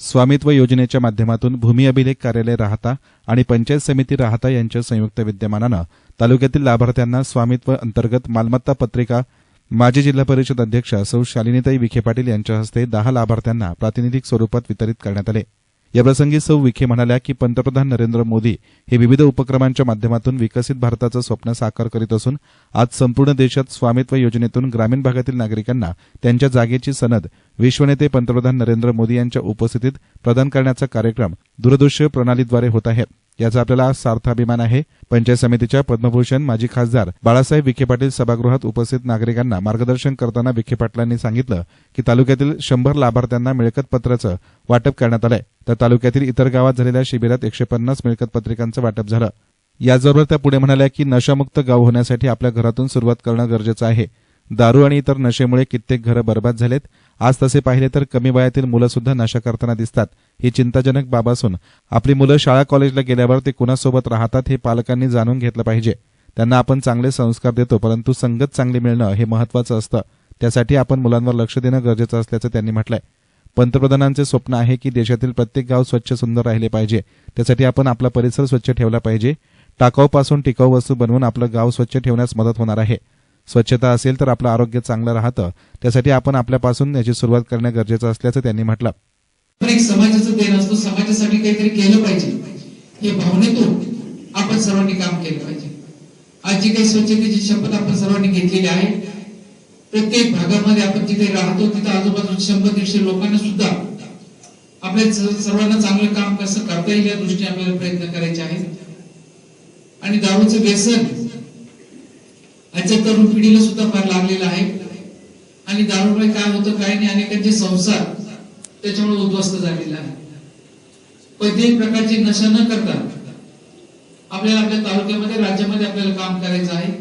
स्वामित्व योजनेच्या माध्यमातून भूमी अभिलेख कार्यालय राहता आणि पंचायत समिती राहता यांच्या संयुक्त विद्यमानानं तालुक्यातील लाभार्थ्यांना स्वामित्व अंतर्गत मालमत्ता पत्रिका माजी जिल्हा परिषद अध्यक्षा सौ शालिनीताई विखे पाटील यांच्या हस्ते दहा लाभार्थ्यांना प्रातिनिधिक स्वरूपात वितरित करण्यात आले. याप्रसंगी सौ विखे म्हणाल्या की पंतप्रधान नरेंद्र मोदी हे विविध उपक्रमांच्या माध्यमातून विकसित भारताचं स्वप्न साकार करीत असून आज संपूर्ण देशात स्वामित्व योजनेतून ग्रामीण भागातील नागरिकांना त्यांच्या जागेची सनद विश्वनेते पंतप्रधान नरेंद्र मोदी यांच्या उपस्थितीत प्रदान करण्याचा कार्यक्रम दूरदृश्य प्रणालीद्वारे होत आहे. याचा आपल्याला सार्थ अभिमान आहे. पंचायत समितीच्या पद्मभूषण माजी खासदार बाळासाहेब विखे पाटील सभागृहात उपस्थित नागरिकांना मार्गदर्शन करताना विखे पाटलांनी सांगितलं की तालुक्यातील शंभर लाभार्थ्यांना मिळकतपत्राचं वाटप करण्यात आलंय. तर तालुक्यातील इतर गावात झालेल्या शिबिरात एकशे पन्नास मिळकतपत्रिकांचं वाटप झालं. याचबरोबर त्या पुढे म्हणाल्या की नशामुक्त गाव होण्यासाठी आपल्या घरातून सुरुवात करणं गरजेचं आहे. दारू आणि इतर नशेमुळे कित्येक घरं बरबाद झालेत. आज तसे पाहिले तर कमी वयातील मुलं सुद्धा नशा करताना दिसतात. ही चिंताजनक बाब असून आपली मुलं शाळा कॉलेजला गेल्यावर ते कुणासोबत राहतात हे पालकांनी जाणून घेतलं पाहिजे. त्यांना आपण चांगले संस्कार देतो परंतु संगत चांगली मिळणं हे महत्वाचं असतं. त्यासाठी आपण मुलांवर लक्ष देणं गरजेचं असल्याचं त्यांनी म्हटलंय. पंतप्रधानांचे स्वप्न आहे की देशातील प्रत्येक गाव स्वच्छ सुंदर राहिले पाहिजे. त्यासाठी आपण आपला परिसर स्वच्छ ठेवला पाहिजे. टाकाऊपासून टिकाऊ वस्तू बनवून आपलं गाव स्वच्छ ठेवण्यास मदत होणार आहे. स्वच्छता असेल तर आपलं आरोग्य चांगलं राहतं. त्यासाठी आपण आपल्यापासून याची सुरुवात करणं गरजेचं असल्याचं त्यांनी म्हटलं. एक समाजाचं देण असतो. समाजासाठी काहीतरी केलं पाहिजे. हे भावनेतून आपण सर्वांनी काम केलं पाहिजे. आज जी काही स्वच्छतेची शपथ आपण सर्वांनी घेतलेली आहे. प्रत्येक भागामध्ये आपण जिथे राहतो तिथे आजूबाजू शंभर दीडशे लोकांना सुद्धा आपल्या सर्वांना चांगलं काम कसं करता येईल या दृष्टीने आपल्याला प्रयत्न करायचे आहेत. आणि दारूचं व्यसन आजच्या तरुण पिढीला सुद्धा फार लागलेला आहे. आणि दारूमुळे काय होतं काय नाही. अनेकांचे संसार त्याच्यामुळे उद्ध्वस्त झालेला आहे. कोणत्याही प्रकारची नशा न करता आपल्याला आपल्या तालुक्यामध्ये राज्यामध्ये आपल्याला काम करायचं आहे.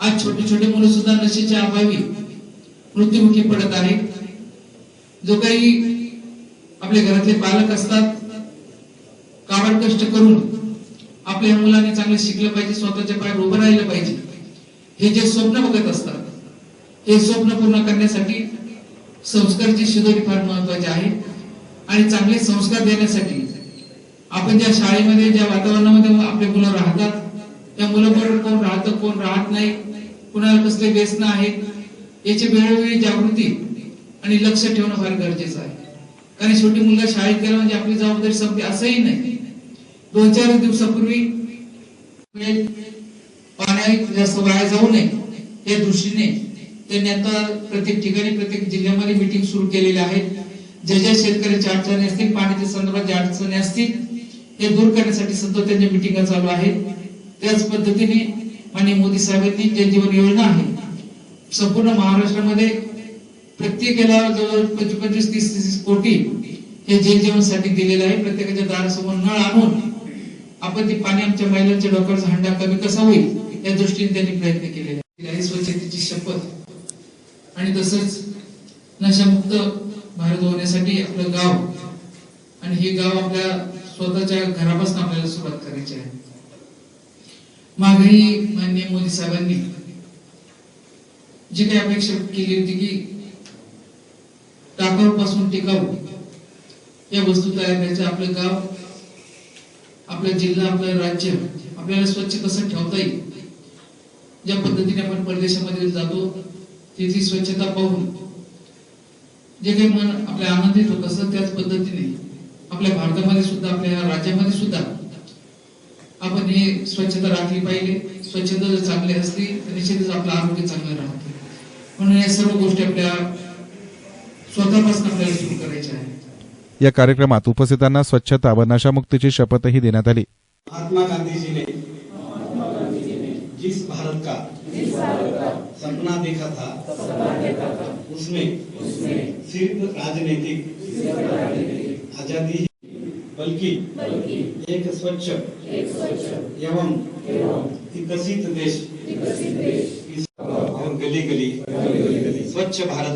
आज छोटे छोटे मुलं सुद्धा नशेच्या अभावी मृत्युमुखी पडत आहे जो काही आपल्या घरातले पालक असतात काबाड कष्ट करून आपल्या मुलांनी चांगलं शिकलं पाहिजे स्वतःच्या पायावर उभं राहिलं पाहिजे. हे जे स्वप्न बघत असतात हे स्वप्न पूर्ण करण्यासाठी संस्कारची शिदोरी फार महत्वाची आहे. आणि चांगले संस्कार देण्यासाठी आपण ज्या शाळेमध्ये ज्या वातावरणामध्ये आपले मुलं राहतात त्या मुलाबरोबर कोण राहतं कोण राहत नाही कुणाला कसले व्यसन आहेत याची वेळोवेळी जागृती आणि लक्ष ठेवणं फार गरजेचं आहे. कारण शेवटी मुलगा शाळेत गेला म्हणजे आपली जबाबदारी संपली असंही नाही. दोन चार दिवसापूर्वी पाण्या जास्त वाया जाऊ नये. या दृष्टीने त्यांनी आता प्रत्येक ठिकाणी प्रत्येक जिल्ह्यामध्ये मिटिंग सुरू केलेली आहे ज्या ज्या शेतकऱ्याच्या अडचणी असतील पाण्याच्या संदर्भात ज्या अडचणी असतील हे दूर करण्यासाठी सध्या त्यांच्या मिटिंगा चालू आहेत. त्याच पद्धतीने माननीय मोदी साहेबांनी जल जीवन योजना आहे. संपूर्ण महाराष्ट्रामध्ये प्रत्येकाला जवळ पंचवीस पंचवीस तीस तीस कोटी हे जल जीवनसाठी दिलेलं आहे. प्रत्येकाच्या दारासमोर नळ आणून आपण ती पाणी आमच्या महिलांच्या डोक्यावरचा हंडा कमी कसा होईल? या दृष्टीने त्यांनी प्रयत्न केलेले आहे स्वच्छतेची शपथ. आणि तसंच नशामुक्त भारत होण्यासाठी आपलं गाव आणि हे गाव आपल्या स्वतःच्या घरापासून आपल्याला सुरुवात करायची आहे. मागही माननीय मोदी साहेबांनी जी काही अपेक्षा केली होती की टाकाऊपासून टिकाऊ या वस्तू तयार करायच्या आपलं गाव आपला जिल्हा आपलं राज्य आपल्याला स्वच्छ कसं ठेवता येईल? ज्या पद्धतीने आपण परदेशामध्ये जातो तिथली स्वच्छता पाहून जे काही मन आपल्या आनंदित होत असतं त्याच पद्धतीने आपल्या भारतामध्ये सुद्धा आपल्या राज्यामध्ये सुद्धा आपण हे स्वच्छता राखली पाहिजे. स्वच्छता जर चांगली असली तर निश्चितच आपलं आरोग्य चांगलं राहतं. म्हणून या सर्व गोष्टी आपल्या स्वतःपासून आपल्याला सुरू करायच्या आहेत. या कार्यक्रमात उपस्थितांना स्वच्छता व नशामुक्तीची शपथही देण्यात आली. महात्मा गांधी सपना देखा था। उसमें सिर्फ़ राजनीतिक आज़ादी बल्कि एक स्वच्छ एवं विकसित देश। और गली गली, स्वच्छ भारत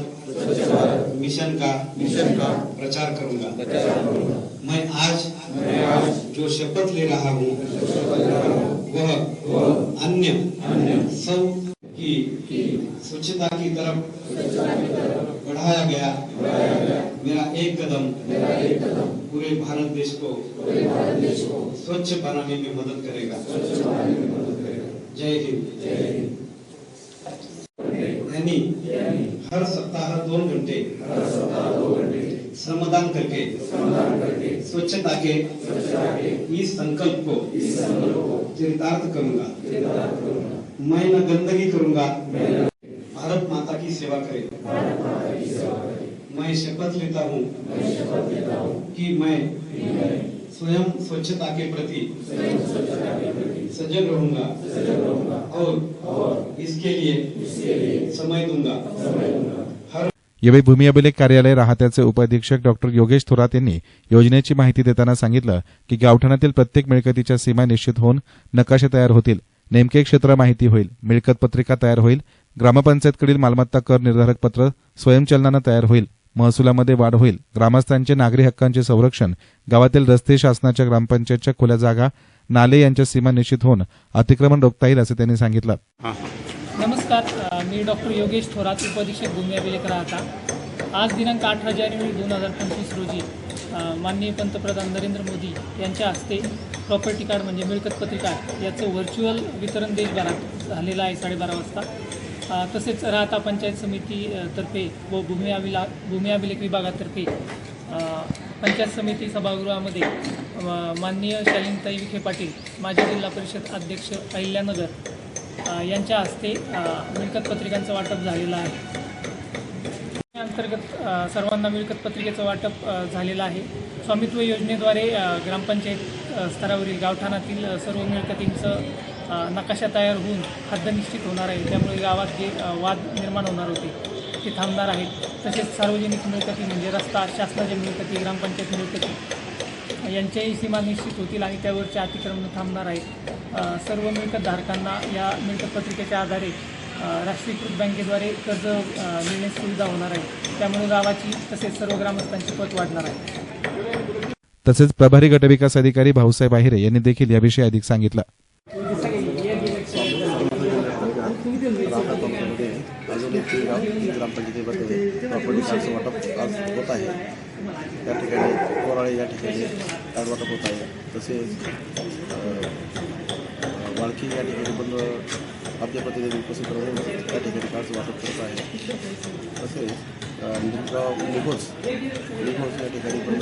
मिशन का मिशन का प्रचार करूँगा। मैं आज जो शपथ ले रहा हूँ, वह अन्य स्वच्छ बनाने में मदद करेगा। स्वच्छ बनाने में मदद करेगा जय हिंद। जय हिंद यांनी हर सप्ताह दोन घंटे हर सप्ताह दो घंटे श्रमदान करके श्रमदान करके स्वच्छता के स्वच्छता के इस संकल्प को इस संकल्प को चरितार्थ करूंगा। चरितार्थ करूंगा मैं न गंदगी करूंगा। भारत माता की सेवा करेगा भारत माता की सेवा करेगा मैं शपथ लेता हूँ मैं शपथ लेता हूँ कि मैं स्वयं स्वच्छता के प्रति सजग रहूंगा। और इसके लिए इसके लिए समय दूंगा। समय दूंगा। हर यावेळी भूमी अभिलेख कार्यालय राहत्याचे उपअधीक्षक डॉक्टर योगेश थोरात यांनी योजनेची माहिती देताना सांगितलं की गावठाणातील प्रत्येक मिळकतीच्या सीमा निश्चित होऊन नकाशे तयार होतील. नेमके क्षेत्र माहिती होईल. मिळकत पत्रिका तयार होईल. ग्रामपंचायतकडील मालमत्ता कर निर्धारक पत्र स्वयंचलनानं तयार होईल. महसुलामध्ये वाढ होईल. ग्रामस्थांचे नागरी हक्कांचे संरक्षण गावातील रस्ते शासनाच्या ग्रामपंचायतच्या खुल्या जागा नाले यांच्या सीमा निश्चित होऊन अतिक्रमण रोखता येईल असं त्यांनी सांगितलं. नमस्कार मी डॉक्टर योगेश थोरात उपअधीक्षक भूमी अभिलेख राहता. आज दिनांक अठरा जानेवारी दोन हजार पंचवीस रोजी माननीय पंतप्रधान नरेंद्र मोदी यांच्या हस्ते प्रॉपर्टी कार्ड म्हणजे मिळकत पत्रिका याचं व्हर्च्युअल वितरण देशभरात झालेलं आहे साडेबारा वाजता. तसेच राहता पंचायत समिती तर्फे व भूमी अभिला भूमी अभिलेख विभागातर्फे पंचायत समिती सभागृहामध्ये माननीय शालिनताई विखे पाटील माजी जिल्हा परिषद अध्यक्ष अहिल्यानगर यांच्या हस्ते मिळकत पत्रिकांचं वाटप झालेलं आहे. या अंतर्गत सर्वांना मिळकत पत्रिकेचं वाटप झालेलं आहे. स्वामित्व योजनेद्वारे ग्रामपंचायत स्तरावरील गावठाणातील सर्व मिळकतींचं नकाशा तयार होऊन हद्द निश्चित होणार आहे. त्यामुळे गावात जे वाद निर्माण होणार होते ते थांबणार आहेत. तसेच सार्वजनिक मिळकती म्हणजे रस्ता शासनाच्या मिळकती ग्रामपंचायत मिळकती यांच्याही सीमा निश्चित होतील आणि त्यावरचे अतिक्रमण थांबणार आहेत. सर्व मिळकतधारकांना या मिळकत पत्रिकेच्या आधारे राष्ट्रीयकृत बँकेद्वारे कर्ज अ, मिळण्यास सुविधा होणार आहे. त्यामुळे गावाची तसेच सर्व ग्रामस्थांची पत वाढणार आहे. तसेच प्रभारी गटविकास अधिकारी भाऊसाहेब आहिरे यांनी देखील याविषयी अधिक सांगितलं तालुक्यामध्ये अजून एक गाव ग्रामपंचायतीमध्ये प्रॉपर्टी कार्डचं वाटप आज होत आहे. या ठिकाणी कोराळे या ठिकाणी कार्ड वाटप होत आहे. तसेच अ, वाळकी या ठिकाणी पण आपल्या पद्धतीने उपस्थित राहून त्या ठिकाणी कार्डचं वाटप करत आहे. तसेच निमगाव निघोस निघोस या ठिकाणी पण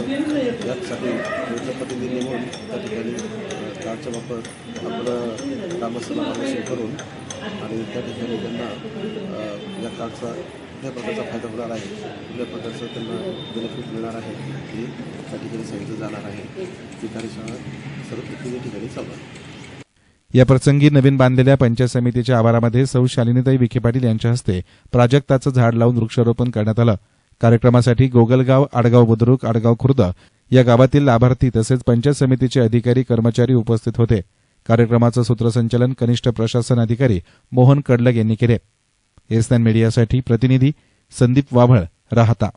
यासाठी योग्य पद्धतीने नेमून त्या ठिकाणी अ, कार्डचा वापर आपलं ग्रामस्थांना करून आणि त्या ठिकाणी त्यांना या कार्डचा कुठल्या प्रकारचा फायदा होणार आहे. कुठल्या प्रकारचं त्यांना बेनिफिट मिळणार आहे हे त्या ठिकाणी सांगितलं जाणार आहे. ती कार्यशाळा सर्व त्या ठिकाणी चालू आहे. या प्रसंगी नवीन बांधलेल्या पंचायत समितीच्या आवारामध्ये सौ शालिनीताई विखे पाटील यांच्या हस्ते प्राजक्ताचं झाड लावून वृक्षारोपण करण्यात आलं. कार्यक्रमासाठी गोगलगाव आडगाव बुद्रुक आडगाव खुर्द या गावातील लाभार्थी तसेच पंचायत समितीचे अधिकारी कर्मचारी उपस्थित होते. कार्यक्रमाचं सूत्रसंचालन कनिष्ठ प्रशासन अधिकारी मोहन कडलग यांनी केले. एसन मीडियासाठी प्रतिनिधी संदीप वाभळ राहता.